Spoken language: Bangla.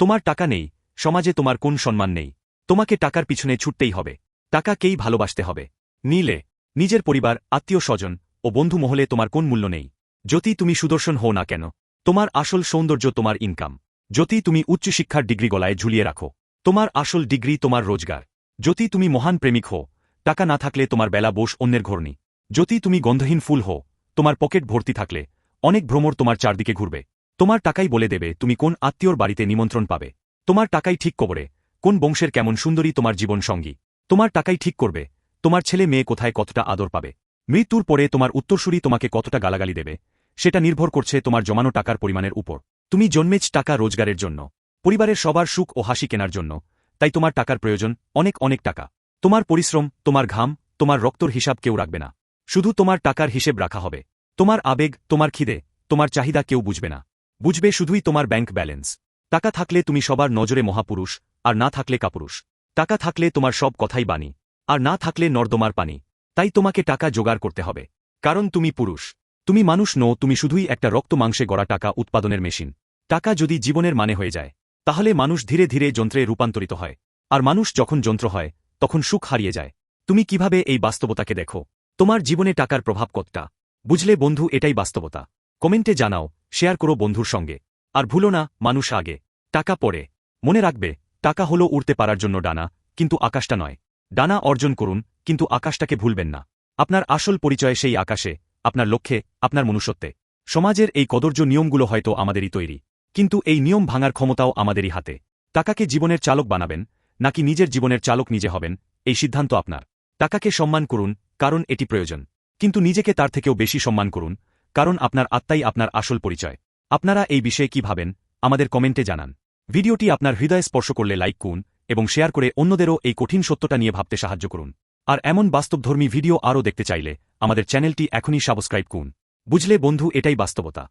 তোমার টাকা নেই, সমাজে তোমার কোন সম্মান নেই। তোমাকে টাকার পিছনে ছুটতেই হবে। টাকাকেই ভালোবাসতে হবে। নীলে, নিজের পরিবার, আত্মীয় স্বজন ও বন্ধু মহলে তোমার কোন মূল্য নেই। যদি তুমি সুদর্শন হও না কেন, তোমার আসল সৌন্দর্য তোমার ইনকাম যদি তুমি উচ্চশিক্ষার ডিগ্রি গলায় ঝুলিয়ে রাখো, তোমার আসল ডিগ্রি তোমার রোজগার। যদি তুমি মহান প্রেমিক হো টাকা না থাকলে তোমার বেলা বোস অন্যের ঘরনি যদি তুমি গন্ধহীন ফুল হো তোমার পকেট ভর্তি থাকলে অনেক ভ্রমর তোমার চারদিকে ঘুরবে। তোমার টাকাই বলে দেবে তুমি কোন আত্মীয়র বাড়িতে নিমন্ত্রণ পাবে। তোমার টাকাই ঠিক কবরে, কোন বংশের কেমন সুন্দরী তোমার জীবন সঙ্গী। তোমার টাকাই ঠিক করবে, তোমার ছেলে মেয়ে কোথায় কতটা আদর পাবে। মৃত্যুর পরে তোমার উত্তরসূরি তোমাকে কতটা গালাগালি দেবে, সেটা নির্ভর করছে তোমার জমানো টাকার পরিমাণের উপর। তুমি জন্মেছ টাকা রোজগারের জন্য, পরিবারের সবার সুখ ও হাসি কেনার জন্য, তাই তোমার টাকার প্রয়োজন অনেক অনেক টাকা। তোমার পরিশ্রম, তোমার ঘাম, তোমার রক্তর হিসাব কেউ রাখবে না। শুধু তোমার টাকার হিসেব রাখা হবে। তোমার আবেগ, তোমার খিদে, তোমার চাহিদা কেউ বুঝবে না। বুঝবে শুধুই তোমার ব্যাংক ব্যালেন্স। টাকা থাকলে তুমি সবার নজরে মহাপুরুষ, আর না থাকলে কাপুরুষ। টাকা থাকলে তোমার সব কথাই বাণী, আর না থাকলে নর্দমার পানি। তাই তোমাকে টাকা জোগাড় করতে হবে। কারণ তুমি পুরুষ। তুমি মানুষ নও, তুমি শুধুই একটা রক্ত মাংসে গড়া টাকা উৎপাদনের মেশিন। টাকা যদি জীবনের মানে হয়ে যায়, তাহলে মানুষ ধীরে ধীরে যন্ত্রে রূপান্তরিত হয়। আর মানুষ যখন যন্ত্র হয়, তখন সুখ হারিয়ে যায়। তুমি কীভাবে এই বাস্তবতাকে দেখো? তোমার জীবনে টাকার প্রভাব কতটা? বুঝলে বন্ধু, এটাই বাস্তবতা। কমেন্টে জানাও, শেয়ার করো বন্ধুর সঙ্গে। আর ভুলো না, মানুষ আগে। টাকা পরে মনে রাখবে, টাকা হলো উড়তে পারার জন্য ডানা, কিন্তু আকাশটা নয়। ডানা অর্জন করুন, কিন্তু আকাশটাকে ভুলবেন না। আপনার আসল পরিচয় সেই আকাশে, আপনার লক্ষ্যে, আপনার মনুষ্যত্বে। সমাজের এই কদর্য নিয়মগুলো হয়তো আমাদেরই তৈরি। কিন্তু এই নিয়ম ভাঙার ক্ষমতাও আমাদেরই হাতে। টাকাকে জীবনের চালক বানাবেন, নাকি নিজের জীবনের চালক নিজে হবেন, এই সিদ্ধান্ত আপনার। টাকাকে সম্মান করুন, কারণ এটি প্রয়োজন। কিন্তু নিজেকে তার থেকেও বেশি সম্মান করুন কারণ আপনার আত্মাই আপনার আসল পরিচয়। আপনারা এই বিষয়ে কি ভাবেন, আমাদের কমেন্টে জানান। ভিডিওটি আপনার হৃদয় স্পর্শ করলে লাইক করুন এবং শেয়ার করে অন্যদেরও এই কঠিন সত্যটা নিয়ে ভাবতে সাহায্য করুন। আর এমন বাস্তবধর্মী ভিডিও আরও দেখতে চাইলে আমাদের চ্যানেলটি এখনই সাবস্ক্রাইব করুন। বুঝলে বন্ধু, এটাই বাস্তবতা।